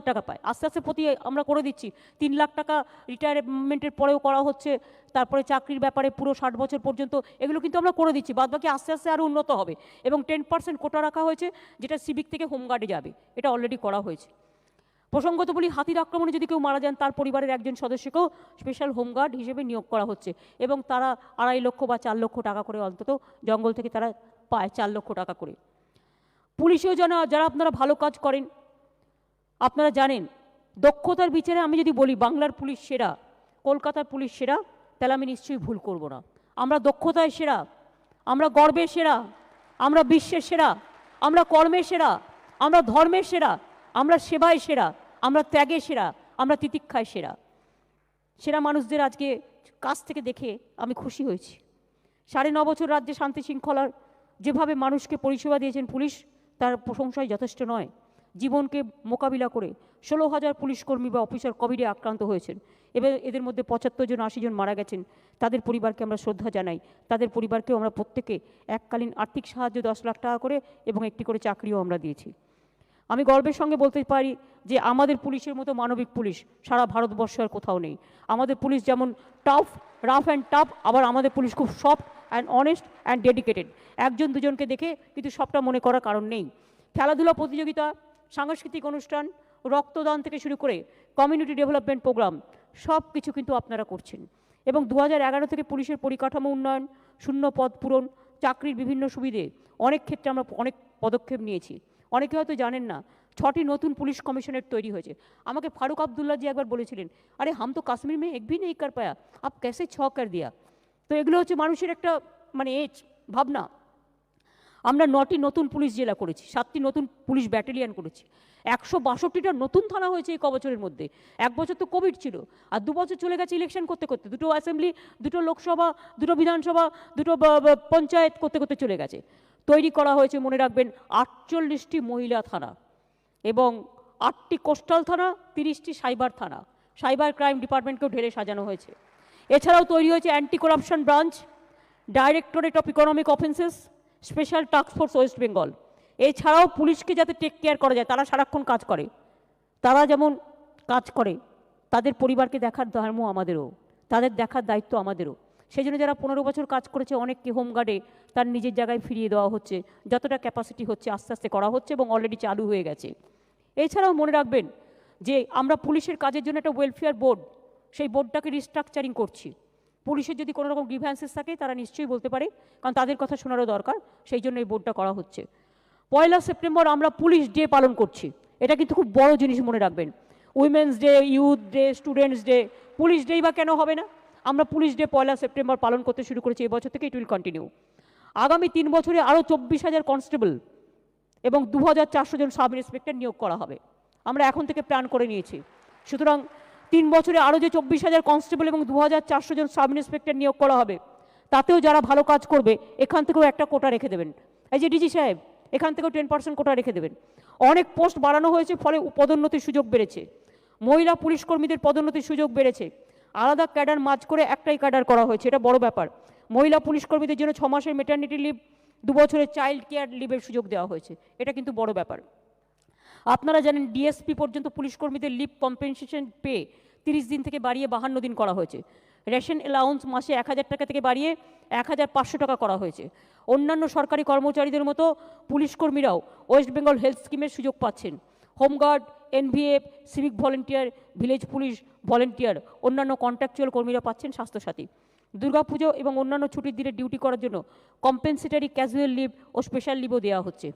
হাজার টাকা পায়। আস্তে আস্তে প্রতি আমরা করে দিচ্ছি। তিন লাখ টাকা রিটায়ারমেন্টের পরেও করা হচ্ছে। তারপরে চাকরির ব্যাপারে পুরো ষাট বছর পর্যন্ত এগুলো কিন্তু আমরা করে দিচ্ছি। বাদ বাকি আস্তে আস্তে আরও উন্নত হবে। এবং টেন পার্সেন্ট কোটা রাখা হয়েছে, যেটা সিভিক থেকে হোমগার্ডে যাবে। এটা অলরেডি করা হয়েছে। প্রসঙ্গত বলি, হাতির আক্রমণে যদি কেউ মারা যান, তার পরিবারের একজন সদস্যকেও স্পেশাল হোমগার্ড হিসেবে নিয়োগ করা হচ্ছে। এবং তারা আড়াই লক্ষ বা চার লক্ষ টাকা করে অন্তত জঙ্গল থেকে তারা পায়, চার লক্ষ টাকা করে। পুলিশেও যেন, যারা আপনারা ভালো কাজ করেন আপনারা জানেন, দক্ষতার বিচারে আমি যদি বলি বাংলার পুলিশ সেরা, কলকাতার পুলিশ সেরা, তাহলে আমি নিশ্চয়ই ভুল করব না। আমরা দক্ষতায় সেরা, আমরা গর্বের সেরা, আমরা বিশ্বের সেরা, আমরা কর্মের সেরা, আমরা ধর্মের সেরা, আমরা সেবায় সেরা, আমরা ত্যাগে সেরা, আমরা তিতিক্ষায় সেরা। সেরা মানুষদের আজকে কাছ থেকে দেখে আমি খুশি হয়েছি। সাড়ে ন বছর রাজ্যে শান্তি শৃঙ্খলার যেভাবে মানুষকে পরিষেবা দিয়েছেন পুলিশ, তার প্রশংসাই যথেষ্ট নয়। জীবনকে মোকাবিলা করে ষোলো হাজার পুলিশকর্মী বা অফিসার কোভিডে আক্রান্ত হয়েছেন। এবার এদের মধ্যে পঁচাত্তর জন, আশি জন মারা গেছেন। তাদের পরিবারকে আমরা শ্রদ্ধা জানাই। তাদের পরিবারকেও আমরা প্রত্যেকে এককালীন আর্থিক সাহায্য দশ লাখ টাকা করে এবং একটি করে চাকরিও আমরা দিয়েছি। আমি গর্বের সঙ্গে বলতে পারি যে আমাদের পুলিশের মতো মানবিক পুলিশ সারা ভারতবর্ষ আর কোথাও নেই। আমাদের পুলিশ যেমন টাফ রাফ অ্যান্ড টাফ আবার আমাদের পুলিশ খুব soft and honest and dedicated একজন দুজনকে দেখে কিন্তু সবটা মনে করার কারণ নেই। খেলাধুলা প্রতিযোগিতা সাংস্কৃতিক অনুষ্ঠান, রক্তদান থেকে শুরু করে কমিউনিটি ডেভেলপমেন্ট প্রোগ্রাম সব কিছু কিন্তু আপনারা করছেন। এবং দু থেকে পুলিশের পরিকাঠামো উন্নয়ন, শূন্য পদ পূরণ, চাকরির বিভিন্ন সুবিধে, অনেক ক্ষেত্রে আমরা অনেক পদক্ষেপ নিয়েছি। অনেকে হয়তো জানেন না, ছটি নতুন পুলিশ কমিশনের তৈরি হয়েছে। আমাকে ফারুক আবদুল্লাহ জি একবার বলেছিলেন, আরে, হাম তো কাশ্মীর মে এক ভি নেই কর পায়া, আপ ক্যাসে ছ কর দিয়া? তো এগুলো হচ্ছে মানুষের একটা মানে এজ, ভাবনা। আমরা নটি নতুন পুলিশ জেলা করেছি, সাতটি নতুন পুলিশ ব্যাটালিয়ান করেছি। একশো বাষট্টিটা নতুন থানা হয়েছে এই ক বছরের মধ্যে। এক বছর তো কোভিড ছিল, আর দু বছর চলে গেছে ইলেকশন করতে করতে। দুটো অ্যাসেম্বলি দুটো লোকসভা, দুটো বিধানসভা, দুটো পঞ্চায়েত করতে করতে চলে গেছে। তৈরি করা হয়েছে, মনে রাখবেন, আটচল্লিশটি মহিলা থানা এবং আটটি কোস্টাল থানা, তিরিশটি সাইবার থানা। সাইবার ক্রাইম ডিপার্টমেন্টকেও ঢেলে সাজানো হয়েছে। এছাড়াও তৈরি হয়েছে anti corruption branch directorate of economic offences special task force West Bengal. এছাড়াও পুলিশকে যাতে টেক কেয়ার করা যায়, তারা সারাক্ষণ কাজ করে। তারা যেমন কাজ করে, তাদের পরিবারকে দেখার ধর্ম আমাদেরও, তাদের দেখার দায়িত্ব আমাদেরও। সেই জন্য যারা পনেরো বছর কাজ করেছে, অনেককে হোমগার্ডে তার নিজের জায়গায় ফিরিয়ে দেওয়া হচ্ছে, যতটা ক্যাপাসিটি হচ্ছে, আস্তে আস্তে করা হচ্ছে এবং অলরেডি চালু হয়ে গেছে। এছাড়াও মনে রাখবেন যে, আমরা পুলিশের কাজের জন্য একটা ওয়েলফেয়ার বোর্ড সেই বোর্ডটাকে রিস্ট্রাকচারিং করছি। পুলিশের যদি কোনো রকম গ্রিভ্যান্সেস থাকে, তারা নিশ্চয়ই বলতে পারে, কারণ তাদের কথা শোনারও দরকার, সেই জন্য এই বোর্ডটা করা হচ্ছে। পয়লা সেপ্টেম্বর আমরা পুলিশ ডে পালন করছি। এটা কিন্তু খুব বড় জিনিস মনে রাখবেন। Women's day, youth day, students day, police ডেই বা কেন হবে না? আমরা পুলিশ ডে পয়লা সেপ্টেম্বর পালন করতে শুরু করেছি এই বছর থেকে ইট উইল কন্টিনিউ আগামী তিন বছরে আরও চব্বিশ হাজার কনস্টেবল এবং দু হাজার চারশো জন সাব ইন্সপেক্টর নিয়োগ করা হবে। আমরা এখন থেকে প্ল্যান করে নিয়েছি। সুতরাং তিন বছরে আরও যে চব্বিশ হাজার কনস্টেবল এবং দু হাজার চারশো জন সাব ইন্সপেক্টর নিয়োগ করা হবে, তাতেও যারা ভালো কাজ করবে, এখান থেকেও একটা কোটা রেখে দেবেন। এই যে ডিজি সাহেব, এখান থেকেও টেন পার্সেন্ট কোটা রেখে দেবেন। অনেক পোস্ট বাড়ানো হয়েছে, ফলে পদোন্নতির সুযোগ বেড়েছে। মহিলা পুলিশ কর্মীদের পদোন্নতির সুযোগ বেড়েছে। আলাদা ক্যাডার মাঝ করে একটাই ক্যাডার করা হয়েছে, এটা বড় ব্যাপার। মহিলা পুলিশ কর্মীদের জন্য ছ মাসের মেটার্নিটি লিভ দু বছরের চাইল্ড কেয়ার লিভের সুযোগ দেওয়া হয়েছে, এটা কিন্তু বড় ব্যাপার। আপনারা জানেন ডিএসপি পর্যন্ত পুলিশ কর্মীদের লিভ কম্পেনসেশন পে তিরিশ দিন থেকে বাড়িয়ে বাহান্ন দিন করা হয়েছে। রেশন অ্যালাউন্স মাসে এক হাজার টাকা থেকে বাড়িয়ে এক হাজার পাঁচশো টাকা করা হয়েছে। অন্যান্য সরকারি কর্মচারীদের মতো পুলিশ কর্মীরাও ওয়েস্ট বেঙ্গল হেলথ স্কিমের সুযোগ পাচ্ছেন। Home guard NVF civic volunteer village police volunteer অন্যান্য কন্ট্রাকচুয়াল কর্মীরা পাচ্ছেন স্বাস্থ্যসাথী। দুর্গাপুজো এবং অন্যান্য ছুটির দিনে ডিউটি করার জন্য কম্পেনসেটারি ক্যাজুয়াল লিভ ও স্পেশাল লিভও দেওয়া হচ্ছে।